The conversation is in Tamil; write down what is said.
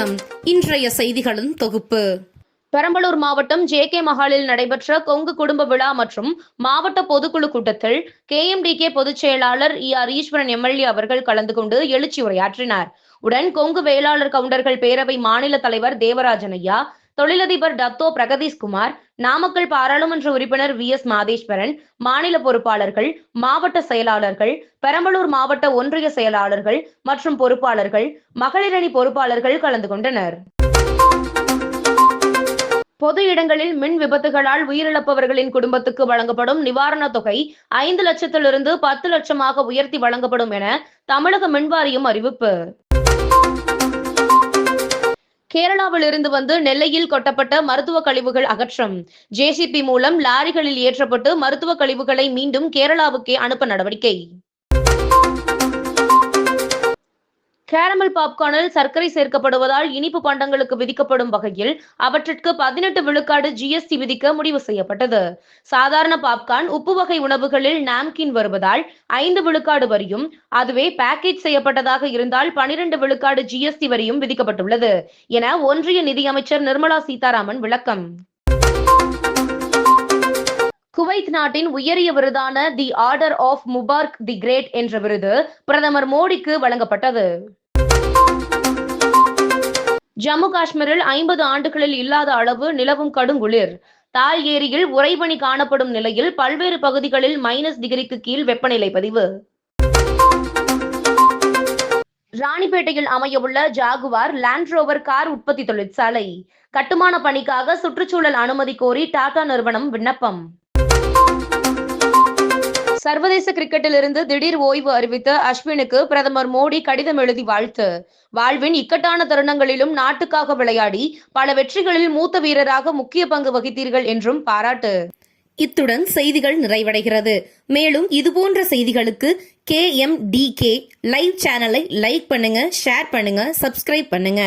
இன்றைய செய்திகளின் தொகுப்பு. பெரம்பலூர் மாவட்டம் ஜே கே மஹாலில் நடைபெற்ற கொங்கு குடும்ப விழா மற்றும் மாவட்ட பொதுக்குழு கூட்டத்தில் கே எம் டி கே பொதுச் செயலாளர் இ ஆர் ஈஸ்வரன் எம்எல்ஏ அவர்கள் கலந்து கொண்டு எழுச்சி உரையாற்றினார். உடன் கொங்கு வேளாளர் கவுண்டர்கள் பேரவை மாநில தலைவர் தேவராஜன் ஐயா தொழிலதிபர் டத்தோ பிரகதீஷ்குமார் நாமக்கல் பாராளுமன்ற உறுப்பினர் வி எஸ் மாதேஸ்வரன் மாநில பொறுப்பாளர்கள் மாவட்ட செயலாளர்கள் பெரம்பலூர் மாவட்ட ஒன்றிய செயலாளர்கள் மற்றும் பொறுப்பாளர்கள் மகளிரணி பொறுப்பாளர்கள் கலந்து கொண்டனர். பொது இடங்களில் மின் விபத்துகளால் உயிரிழப்பவர்களின் குடும்பத்துக்கு வழங்கப்படும் நிவாரணத் தொகை ஐந்து லட்சத்திலிருந்து பத்து லட்சமாக உயர்த்தி வழங்கப்படும் என தமிழக மின்வாரியம் அறிவிப்பு. கேரளாவில் இருந்து வந்து நெல்லையில் கொட்டப்பட்ட மருத்துவ கழிவுகள் அகற்றம். ஜேசிபி மூலம் லாரிகளில் ஏற்றப்பட்டு மருத்துவ கழிவுகளை மீண்டும் கேரளாவுக்கே அனுப்ப நடவடிக்கை. கேரமல் பாப்கார்னில் சர்க்கரை சேர்க்கப்படுவதால் இனிப்பு பண்டங்களுக்கு விதிக்கப்படும் வகையில் அவற்றிற்கு பதினெட்டு விழுக்காடு ஜிஎஸ்டி விதிக்க முடிவு செய்யப்பட்டது. சாதாரண பாப்கார்ன் உப்பு வகை உணவுகளில் நாம்கின் வருவதால் ஐந்து விழுக்காடு வரியும் அதுவே பேக்கேஜ் செய்யப்பட்டதாக இருந்தால் பனிரெண்டு விழுக்காடு ஜிஎஸ்டி வரியும் விதிக்கப்பட்டுள்ளது. என ஒன்றிய நிதியமைச்சர் நிர்மலா சீதாராமன் விளக்கம். குவைத் நாட்டின் உயரிய விருதான the order of Mubarak the great என்ற விருது பிரதமர் மோடிக்கு வழங்கப்பட்டது. ஜம்மு காஷ்மீரில் ஐம்பது ஆண்டுகளில் இல்லாத அளவு நிலவும் கடுங்குளிர் தால் ஏரியில் உறைபனி காணப்படும் நிலையில் பல்வேறு பகுதிகளில் மைனஸ் டிகிரிக்கு கீழ் வெப்பநிலை பதிவு. ராணிப்பேட்டையில் அமையவுள்ள ஜாகுவார் லேண்ட்ரோவர் கார் உற்பத்தி தொழிற்சாலை. கட்டுமான பணிக்காக சுற்றுச்சூழல் அனுமதி கோரி டாடா நிறுவனம் விண்ணப்பம். சர்வதேச கிரிக்கெட்டில் இருந்து திடீர் ஓய்வு அறிவித்த அஸ்வினுக்கு பிரதமர் மோடி கடிதம் எழுதி வாழ்த்து. வாழ்வின் இக்கட்டான தருணங்களிலும் நாட்டுக்காக விளையாடி பல வெற்றிகளில் மூத்த வீரராக முக்கிய பங்கு வகித்தீர்கள் என்றும் பாராட்டு. இத்துடன் செய்திகள் நிறைவடைகிறது. மேலும் இதுபோன்ற செய்திகளுக்கு K M D K live சேனலை லைக் பண்ணுங்க ஷேர் பண்ணுங்க சப்ஸ்கிரைப் பண்ணுங்க.